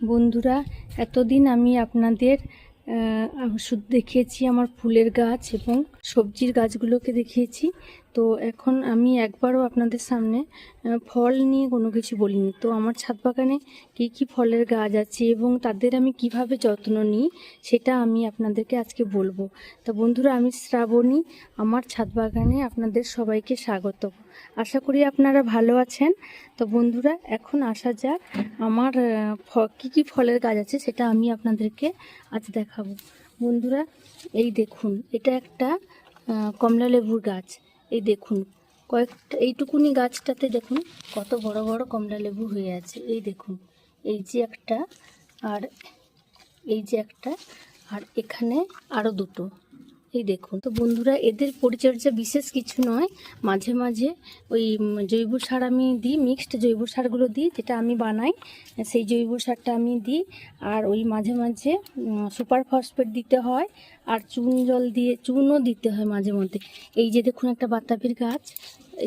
বন্ধুরা এতদিন আমি আপনাদের শুধু দেখিয়েছি আমার ফুলের গাছ এবং সবজির গাছগুলোকে দেখিয়েছি। তো এখন আমি একবারও আপনাদের সামনে ফল নিয়ে কোনো কিছু বলিনি। তো আমার ছাদ বাগানে কী কী ফলের গাছ আছে এবং তাদের আমি কীভাবে যত্ন নিই, সেটা আমি আপনাদেরকে আজকে বলব। তো বন্ধুরা, আমি শ্রাবণী, আমার ছাদ বাগানে আপনাদের সবাইকে স্বাগত। আশা করি আপনারা ভালো আছেন। তো বন্ধুরা, এখন আসা যাক আমার কি কি ফলের গাছ আছে সেটা আমি আপনাদেরকে আজ দেখাবো। বন্ধুরা, এই দেখুন, এটা একটা কমলা লেবুর গাছ। এই দেখুন, কয়েকটা, এইটুকুনি গাছটাতে দেখুন কত বড় বড় কমলা লেবু হয়ে আছে। এই দেখুন, এই যে একটা আর এই যে একটা, আর এখানে আরও দুটো। এই দেখুন। তো বন্ধুরা, এদের পরিচর্যা বিশেষ কিছু নয়। মাঝে মাঝে ওই জৈব সার আমি দিই মিক্সড জৈব সারগুলো দিই, যেটা আমি বানাই, সেই জৈব সারটা আমি দিই। আর ওই মাঝে মাঝে সুপার ফসফেট দিতে হয়, আর চুন জল দিয়ে, চুনও দিতে হয় মাঝে মধ্যে। এই যে দেখুন একটা বাতাবির গাছ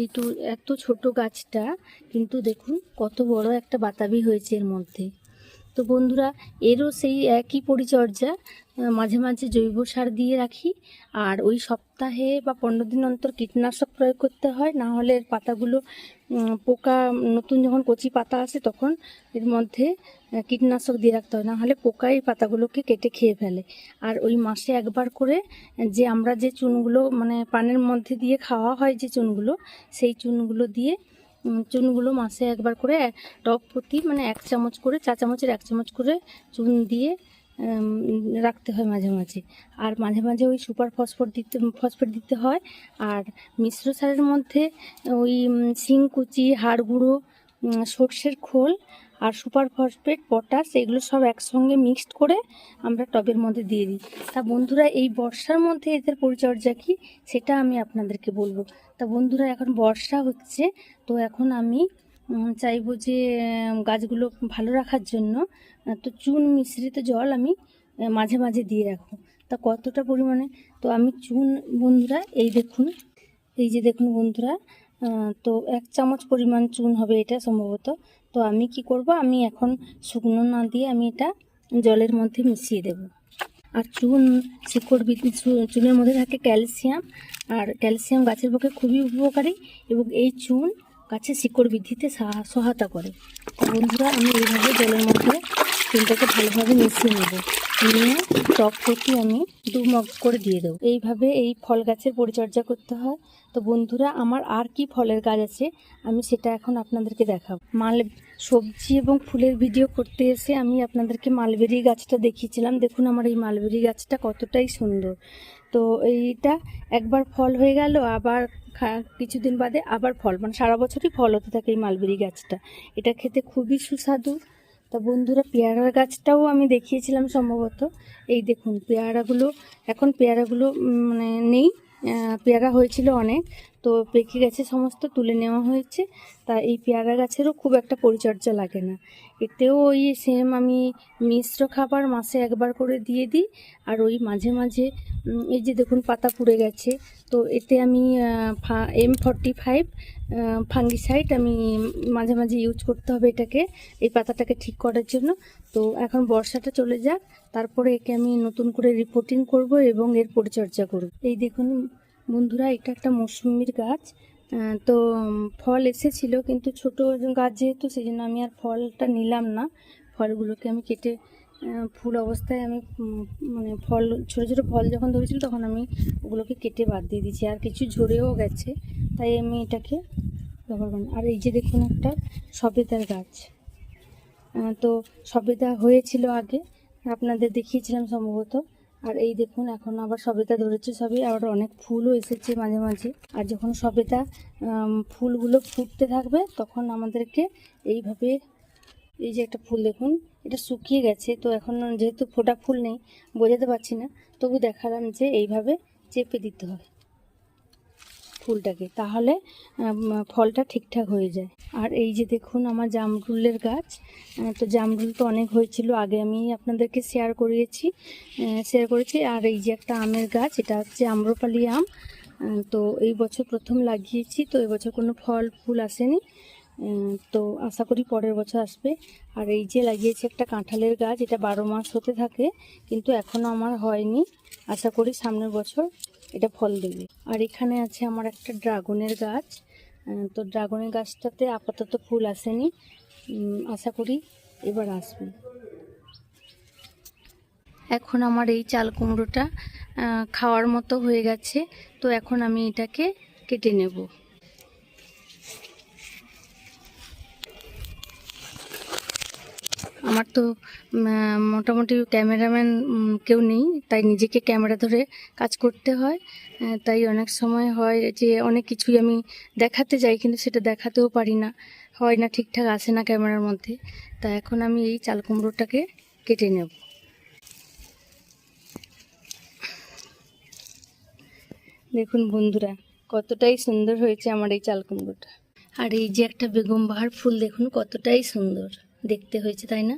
এইটু এত ছোট গাছটা, কিন্তু দেখুন কত বড় একটা বাতাবি হয়েছে এর মধ্যে। তো বন্ধুরা, এরও সেই একই পরিচর্যা মাঝে মাঝে জৈব সার দিয়ে রাখি। আর ওই সপ্তাহে বা পনেরো দিন অন্তর কীটনাশক প্রয়োগ করতে হয়, না হলে পাতাগুলো পোকা, নতুন যখন কচি পাতা আসে তখন এর মধ্যে কীটনাশক দিয়ে রাখতে হয়, না হলে পোকা এই পাতাগুলোকে কেটে খেয়ে ফেলে। আর ওই মাসে একবার করে, যে আমরা যে চুনগুলো মানে পানের মধ্যে দিয়ে খাওয়া হয় যে চুনগুলো, সেই চুনগুলো দিয়ে চুনগুলো মাসে একবার করে টপ প্রতি মানে এক চামচ করে, চা চামচের এক চামচ করে চুন দিয়ে রাখতে হয় মাঝে মাঝে। আর মাঝে মাঝে ওই সুপার ফসফেট দিতে ফসফেট দিতে হয়। আর মিশ্র সারের মধ্যে ওই শিংকুচি হাড় গুঁড়ো সর্ষের খোল আর সুপার ফসফেট, পটাশ, এগুলো সব একসঙ্গে মিক্সড করে আমরা টবের মধ্যে দিয়ে দিই। তা বন্ধুরা, এই বর্ষার মধ্যে এদের পরিচর্যা কি? সেটা আমি আপনাদেরকে বলব। তা বন্ধুরা, এখন বর্ষা হচ্ছে, তো এখন আমি চাইব যে গাছগুলো ভালো রাখার জন্য তো চুন মিশ্রিত জল আমি মাঝে মাঝে দিয়ে রাখব। তা কতটা পরিমাণে? তো আমি চুন, বন্ধুরা, এই দেখুন, এই যে দেখুন বন্ধুরা তো এক চামচ পরিমাণ চুন হবে এটা সম্ভবত। তো আমি কি করব? আমি এখন শুকনো না দিয়ে আমি এটা জলের মধ্যে মিশিয়ে দেব। আর চুন, শিকড় চুনের মধ্যে থাকে ক্যালসিয়াম। আর ক্যালসিয়াম গাছের পক্ষে খুবই উপকারী এবং এই চুন গাছের শিকড় বৃদ্ধিতে সাহা- সহায়তা করে। বন্ধুরা, আমি এইভাবে জলের মধ্যে চুনটাকে ভালোভাবে মিশিয়ে নেব। নিয়ে টক প্রতি আমি দু মগ করে দিয়ে দেবো। এইভাবে এই ফল গাছের পরিচর্যা করতে হয়। তো বন্ধুরা, আমার আর কি ফলের গাছ আছে, আমি সেটা এখন আপনাদেরকে দেখাবো। মাল সবজি এবং ফুলের ভিডিও করতে এসে আমি আপনাদেরকে মালবেরি গাছটা দেখিয়েছিলাম। দেখুন আমার এই মালবেরি গাছটা কতটাই সুন্দর। তো এইটা একবার ফল হয়ে গেল, আবার কিছুদিন বাদে আবার ফল। মানে সারা বছরই ফল হতে থাকে এই মালবেরি গাছটা। এটা খেতে খুবই সুস্বাদু। তা বন্ধুরা পেয়ারার গাছটাও আমি দেখিয়েছিলাম সম্ভবত। এই দেখুন, পেয়ারাগুলো, এখন পেয়ারাগুলো মানে নেই পেয়ারা হয়েছিল অনেক। তো পেকে গেছে সমস্ত, তুলে নেওয়া হয়েছে। তা এই পেয়ারা গাছেরও খুব একটা পরিচর্যা লাগে না। এতেও ওই সেম আমি মিশ্র খাবার মাসে একবার করে দিয়ে দিই। আর ওই মাঝে মাঝে এই যে দেখুন পাতা পুড়ে গেছে। তো এতে আমি এম ফর্টি ফাইভ ফাঙ্গিসাইড আমি মাঝে মাঝে ইউজ করতে হবে এটাকে, এই পাতাটাকে ঠিক করার জন্য। তো এখন বর্ষাটা চলে যাক, তারপরে একে আমি নতুন করে রিপোর্টিং করব এবং এর পরিচর্যা করব। এই দেখুন বন্ধুরা, এটা একটা মৌসুমির গাছ। তো ফল এসেছিল, কিন্তু ছোট গাছ যেহেতু সেই জন্য আমি আর ফলটা নিলাম না। ফলগুলোকে আমি কেটে ফুল অবস্থায় আমি মানে ফল, ছোটো ছোটো ফল যখন ধরেছিল, তখন আমি ওগুলোকে কেটে বাদ দিয়ে দিয়েছি। আর কিছু ঝরেও গেছে, তাই আমি এটাকে ব্যবহার করি আর এই যে দেখুন একটা সবেদার গাছ। তো সবেদা হয়েছিল আগে, আপনাদের দেখিয়েছিলাম সম্ভবত। আর এই দেখুন, এখন আবার সবেতা ধরেছে সবই আবার অনেক ফুলও এসেছে মাঝে মাঝে। আর যখন সবেতা ফুলগুলো ফুটতে থাকবে, তখন আমাদেরকে এইভাবে এই যে একটা ফুল দেখুন, এটা শুকিয়ে গেছে। তো এখন যেহেতু ফোটা ফুল নেই, বোঝাতে পারছি না, তবু দেখালাম যে এইভাবে চেপে দিতে হয় ফুলটাকে, তাহলে ফলটা ঠিকঠাক হয়ে যায়। আর এই যে দেখুন আমার জামরুলের গাছ তো জামরুল তো অনেক হয়েছিল, আগে আমি আপনাদেরকে শেয়ার করিয়েছি শেয়ার করেছি। আর এই যে একটা আমের গাছ, এটা হচ্ছে আম্রপালি আম তো এই বছর প্রথম লাগিয়েছি, তো এবছর কোনো ফল, ফুল আসেনি তো আশা করি পরের বছর আসবে। আর এই যে লাগিয়েছি একটা কাঁঠালের গাছ, এটা বারো মাস হতে থাকে, কিন্তু এখনও আমার হয়নি। আশা করি সামনের বছর এটা ফল দেবে। আর এখানে আছে আমার একটা ড্রাগনের গাছ। তো ড্রাগনের গাছটাতে আপাতত ফুল আসেনি। আশা করি এবার আসবে। এখন আমার এই চাল কুমড়োটা খাওয়ার মতো হয়ে গেছে। তো এখন আমি এটাকে কেটে নেব। আমার তো মোটামুটি ক্যামেরাম্যান কেউ নেই, তাই নিজেকে ক্যামেরা ধরে কাজ করতে হয়। তাই অনেক সময় হয় যে অনেক কিছুই আমি দেখাতে যাই, কিন্তু সেটা দেখাতেও পারি না। হয় না ঠিকঠাক আসে না ক্যামেরার মধ্যে। তা এখন আমি এই চাল কুমড়োটাকে কেটে নেব। দেখুন বন্ধুরা, কতটাই সুন্দর হয়েছে আমার এই চাল কুমড়োটা। আর এই যে একটা বেগম বাহার ফুল, দেখুন কতটাই সুন্দর। দেখতে হয়েছে, তাই না?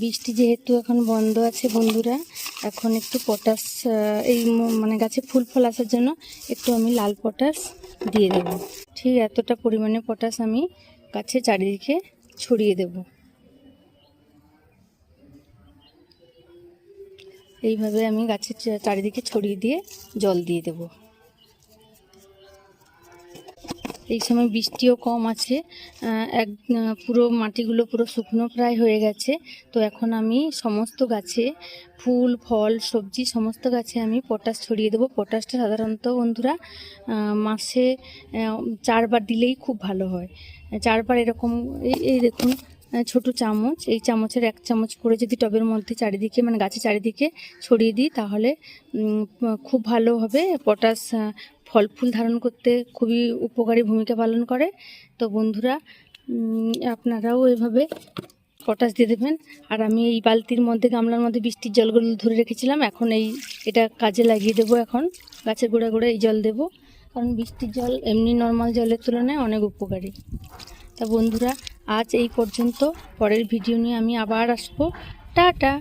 বৃষ্টি যেহেতু এখন বন্ধ আছে বন্ধুরা, এখন একটু পটাশ এই মানে গাছে ফুল ফল আসার জন্য একটু আমি লাল পটাশ দিয়ে দেবো। ঠিক এতটা পরিমাণে পটাশ আমি গাছে চারিদিকে ছড়িয়ে দেব। এইভাবে আমি গাছের চারিদিকে ছড়িয়ে দিয়ে জল দিয়ে দেব। এই সময় বৃষ্টিও কম আছে। এক পুরো মাটিগুলো পুরো শুকনো প্রায় হয়ে গেছে। তো এখন আমি সমস্ত গাছে ফুল, ফল, সবজি সমস্ত গাছে আমি পটাশ ছড়িয়ে দেবো। পটাশটা সাধারণত বন্ধুরা মাসে চারবার দিলেই খুব ভালো হয়। চারবার এরকম, এই দেখুন ছোট চামচ। এই চামচের এক চামচ করে যদি টবের মধ্যে চারিদিকে মানে গাছের চারিদিকে ছড়িয়ে দিই, তাহলে খুব ভালো হবে। পটাশ ফল, ফুল ধারণ করতে খুবই উপকারী ভূমিকা পালন করে। তো বন্ধুরা আপনারাও এভাবে পটাশ দিয়ে দেবেন। আর আমি এই বালতির মধ্যে, গামলার মধ্যে বৃষ্টির জলগুলো ধরে রেখেছিলাম। এখন এই, এটা কাজে লাগিয়ে দেবো এখন। গাছের গোড়া গোড়া এই জল দেবো। কারণ বৃষ্টির জল এমনি নর্মাল জলের তুলনায় অনেক উপকারী। তা বন্ধুরা, আজ এই পর্যন্ত। পরের ভিডিও নিয়ে আমি আবার আসব। টাটা!